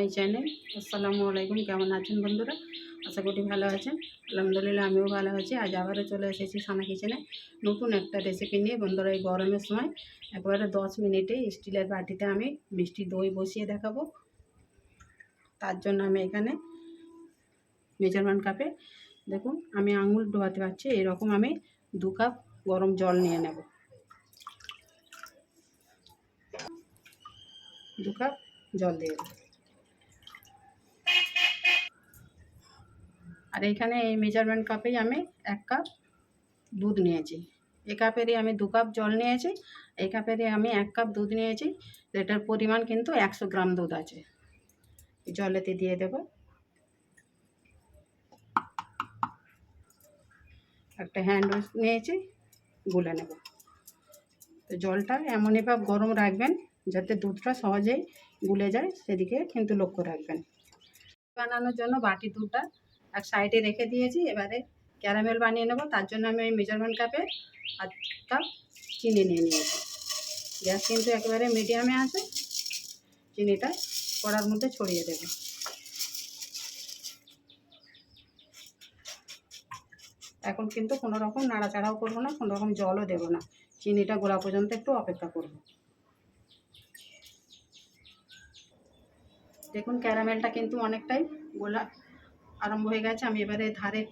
My channel. আসসালামু আলাইকুম, কেমন আছেন বন্ধুরা? আশা করি ভালো আছেন। আলহামদুলিল্লাহ, আমিও ভালো আছি। আজ আবারও চলে এসেছি সানা কিচেনে। নতুন একটা রেসিপি নিয়ে বন্ধুরা, এই গরমের সময় একবারে দশ মিনিটে স্টিলের বাটিতে আমি মিষ্টি দই বসিয়ে দেখাবো। তার জন্য আমি এখানে মেজারমেন্ট কাপে, দেখুন, আমি আঙুল ডোবাতে পারছি। এরকম আমি দু কাপ গরম জল নিয়ে নেব। দু কাপ জল দিয়ে দেবো। আর এখানে এই মেজারমেন্ট কাপেই আমি এক কাপ দুধ নিয়েছি। এই কাপেরই আমি দু কাপ জল নিয়েছি, এই কাপেরই আমি এক কাপ দুধ নিয়েছি, এটার পরিমাণ কিন্তু একশো গ্রাম দুধ আছে। জলেতে দিয়ে দেব। একটা হ্যান্ড ওয়াশ নিয়েছি, গুলে নেব। তো জলটা এমনই ভাব গরম রাখবেন যাতে দুধটা সহজেই গুলে যায়, সেদিকে কিন্তু লক্ষ্য রাখবেন। বানানোর জন্য বাটি দুধটা এক সাইডে রেখে দিয়েছি, এবারে ক্যারামেল বানিয়ে নেব। তার জন্য আমি ওই মেজারমেন্ট কাপে আধ কাপ চিনি নিয়ে নিয়েছি। গ্যাস কিন্তু একেবারে মিডিয়ামে আছে। চিনিটা কড়ার মধ্যে ছড়িয়ে দেবে। এখন কিন্তু কোনো রকম নাড়াচাড়াও করব না, কোনো রকম জলও দেবো না। চিনিটা গোলা পর্যন্ত একটু অপেক্ষা করব। দেখুন, ক্যারামেলটা কিন্তু অনেকটাই গোলা আরম্ভ হয়ে গেছে। আমি এবারে ধারের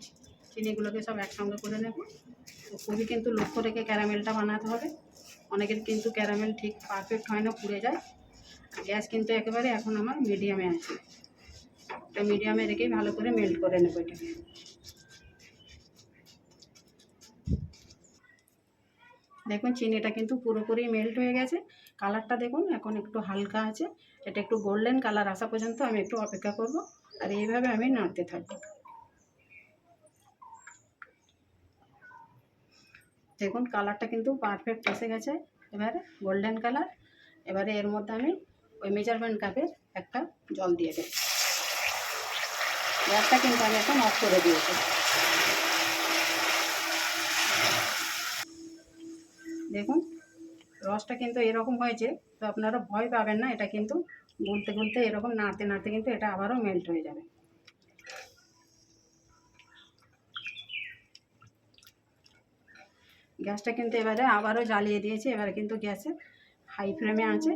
চিনিগুলোকে সব একসঙ্গে করে নেব। তো খুবই কিন্তু লক্ষ্য রেখে ক্যারামেলটা বানাতে হবে। অনেকের কিন্তু ক্যারামেল ঠিক পারফেক্ট হয় না, পুড়ে যায়। গ্যাস কিন্তু একেবারে এখন আমার মিডিয়ামে আছে। এটা মিডিয়ামে রেখেই ভালো করে মেল্ট করে নেব এটাকে দেখুন, চিনিটা কিন্তু পুরোপুরি মেল্ট হয়ে গেছে। কালারটা দেখুন, এখন একটু হালকা আছে। এটা একটু গোল্ডেন কালার আসা পর্যন্ত আমি একটু অপেক্ষা করব। আর এইভাবে আমি নাড়তে থাকব দেখুন কালারটা কিন্তু পারফেক্ট এসে গেছে। এবারে গোল্ডেন কালার এবারে এর মধ্যে আমি ওই মেজারমেন্ট কাপের একটা জল দিয়ে দেব। গ্যাসটা কিন্তু আমি এখন অফ করে দিয়েছি। দেখুন, রসটা কিন্তু এরকম হয়েছে, তো আপনারা ভয় পাবেন না, এটা কিন্তু গুলতে গুলতে এরকম নাড়তে নাড়তে কিন্তু এটা আবারও মেল্ট হয়ে যাবে। গ্যাসটা কিন্তু এবারে আবারও জ্বালিয়ে দিয়েছি, এবারে কিন্তু গ্যাসে হাই ফ্লেমে আছে।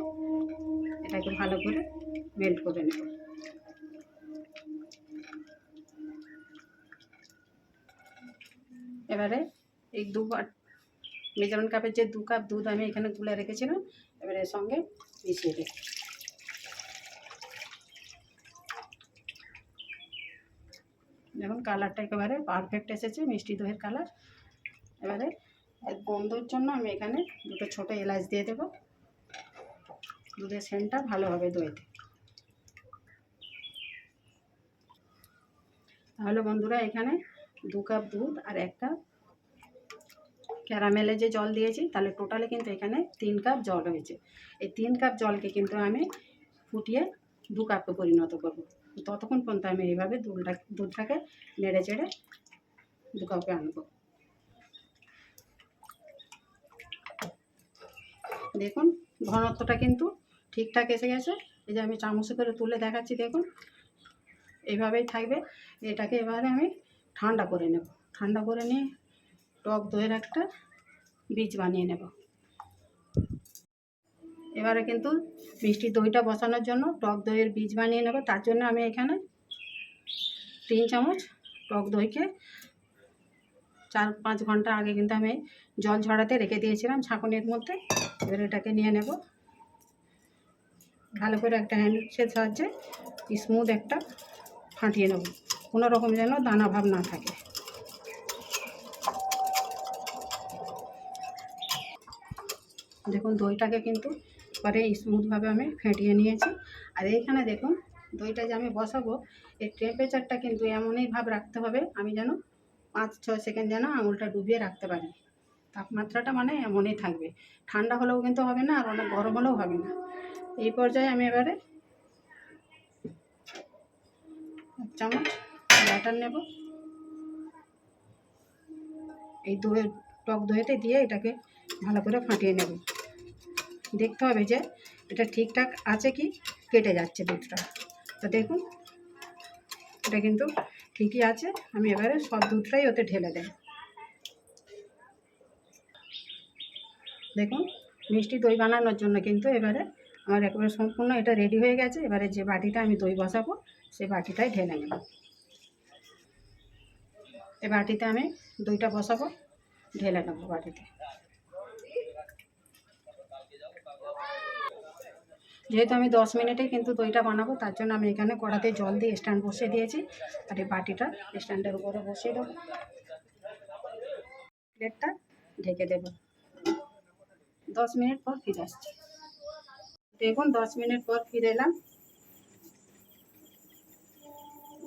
এটাকে ভালো করে মেল্ট করে নেব। এবারে এই দু মেজারমেন্ট কাপের যে দু কাপ দুধ আমি এখানে গুলে রেখেছিলাম, এবারে সঙ্গে মিশিয়ে দেব দেখুন কালারটা একেবারে পারফেক্ট এসেছে, মিষ্টি দইয়ের কালার। এবারে গন্ধর জন্য আমি এখানে দুটো ছোটো এলাচ দিয়ে দেবো। দুধের সেন্টটা ভালো হবে দইতে। তাহলে বন্ধুরা এখানে দু কাপ দুধ আর এক কাপ ক্যারামেলে যে জল দিয়েছি, তাহলে টোটালে কিন্তু এখানে তিন কাপ জল হয়েছে। এই তিন কাপ জলকে কিন্তু আমি ফুটিয়ে দু কাপে পরিণত করব। ততক্ষণ পর্যন্ত আমি এইভাবে দুধটা দুধটাকে নেড়ে চেড়ে দু কাপে আনব। দেখুন, ঘনত্বটা কিন্তু ঠিকঠাক এসে গেছে। এই যে আমি চামচে করে তুলে দেখাচ্ছি, দেখুন। এইভাবেই থাকবে। এটাকে এবারে আমি ঠান্ডা করে নেব। ঠান্ডা করে নিয়ে টক দইয়ের একটা বীজ বানিয়ে নেব। এবারে কিন্তু মিষ্টি দইটা বসানোর জন্য টক দইয়ের বীজ বানিয়ে নেব। তার জন্য আমি এখানে তিন চামচ টক দইকে চার পাঁচ ঘণ্টা আগে কিন্তু আমি জল ঝরাতে রেখে দিয়েছিলাম ছাঁকনির মধ্যে। এবার এটাকে নিয়ে নেব। ভালো করে একটা হ্যান্ডের সাহায্যে স্মুথ একটা ফাটিয়ে নেব। কোনো রকম যেন দানা ভাব না থাকে। দেখুন দইটাকে কিন্তু পরে স্মুথভাবে আমি ফেটিয়ে নিয়েছি। আর এইখানে দেখুন, দইটা যে আমি বসাবো, এই টেম্পারেচারটা কিন্তু এমনই ভাব রাখতে হবে, আমি যেন পাঁচ, ছয় সেকেন্ড যেন আঙুলটা ডুবিয়ে রাখতে পারি। তাপমাত্রাটা মানে এমনই থাকবে। ঠান্ডা হলেও কিন্তু হবে না, আর অনেক গরম হলেও হবে না। এই পর্যায়ে আমি এবারে চামচ ব্যাটার নেব। এই দইয়ের টক দইতে দিয়ে এটাকে ভালো করে ফাটিয়ে নেব। দেখতে হবে যে এটা ঠিকঠাক আছে কি কেটে যাচ্ছে দুধটা। তো দেখুন, এটা কিন্তু ঠিকই আছে। আমি এবারে সব দুধটাই ওতে ঢেলে দেব। দেখুন, মিষ্টি দই বানানোর জন্য কিন্তু এবারে আমার একেবারে সম্পূর্ণ এটা রেডি হয়ে গেছে। এবারে যে বাটিটা আমি দই বসাবো সেই বাটিটাই ঢেলে নেব। এ বাটিতে আমি দইটা বসাবো, ঢেলে নেব বাটিতে। যেহেতু আমি দশ মিনিটে কিন্তু দইটা বানাবো, তার জন্য আমি এখানে কড়াতে জল দিয়ে স্ট্যান্ড বসিয়ে দিয়েছি। আর এই বাটিটা স্ট্যান্ডের উপরে বসিয়ে দেবো। প্লেটটা ঢেকে দেবো। দশ মিনিট পর ফিরে আসছি। দেখুন, দশ মিনিট পর ফিরে এলাম।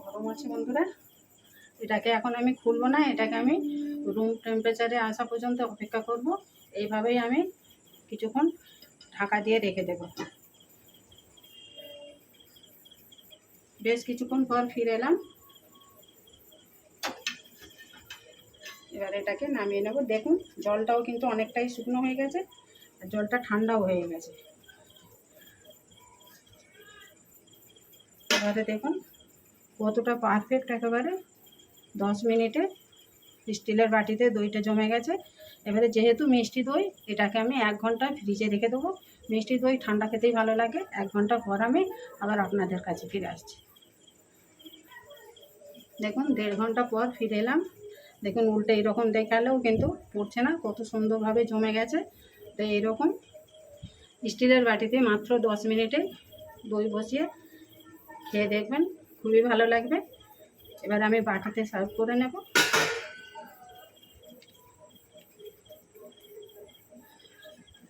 গরম আছে বন্ধুরা। এটাকে এখন আমি খুলবো না, এটাকে আমি রুম টেম্পারেচারে আসা পর্যন্ত অপেক্ষা করব। এইভাবেই আমি কিছুক্ষণ ঢাকা দিয়ে রেখে দেব। বেশ কিছুক্ষণ পর ফিরে এলাম। এবার এটাকে নামিয়ে নেব। দেখুন, জলটাও কিন্তু অনেকটাই শুকনো হয়ে গেছে আর জলটা ঠান্ডাও হয়ে গেছে। এবারে দেখুন, কতটা পারফেক্ট একেবারে। দশ মিনিটে স্টিলের বাটিতে দইটা জমে গেছে। এবারে যেহেতু মিষ্টি দই, এটাকে আমি এক ঘণ্টা ফ্রিজে রেখে দেবো। মিষ্টি দই ঠান্ডা খেতেই ভালো লাগে। এক ঘণ্টা পর আমি আবার আপনাদের কাছে ফিরে আসছি। দেখুন, দেড় ঘণ্টা পর ফিরে এলাম। দেখুন, উল্টে এরকম দেখালেও কিন্তু পড়ছে না, কত সুন্দরভাবে জমে গেছে। তো এইরকম স্টিলের বাটিতে মাত্র দশ মিনিটে দই বসিয়ে খেয়ে দেখবেন, খুবই ভালো লাগবে। এবার আমি বাটিতে সার্ভ করে নেব।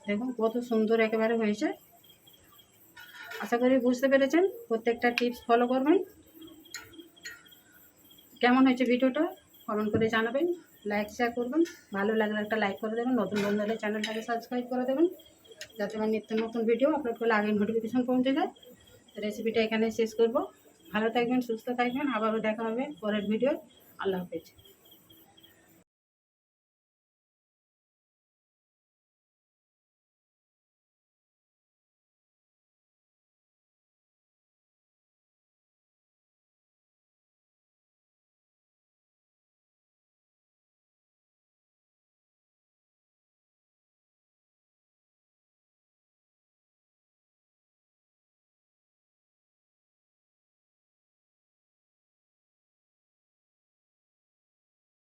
দেখুন, কত সুন্দর একেবারে হয়েছে। আশা করি বুঝতে পেরেছেন। প্রত্যেকটা টিপস ফলো করবেন। কেমন হয়েছে ভিডিওটা? কমেন্ট করে জানাবেন লাইক শেয়ার করবেন। ভালো লাগলে একটা লাইক করে দেবেন, নতুন বন্ধু হলে চ্যানেলটাকে সাবস্ক্রাইব করে দেবেন, যাতে আমার নিত্য নতুন ভিডিও আপলোড করলে আগে নোটিফিকেশন পৌঁছে যায়। রেসিপিটা এখানে শেষ করব। ভালো থাকবেন, সুস্থ থাকবেন, আবারও দেখা হবে পরের ভিডিও আল্লাহ হাফেজ।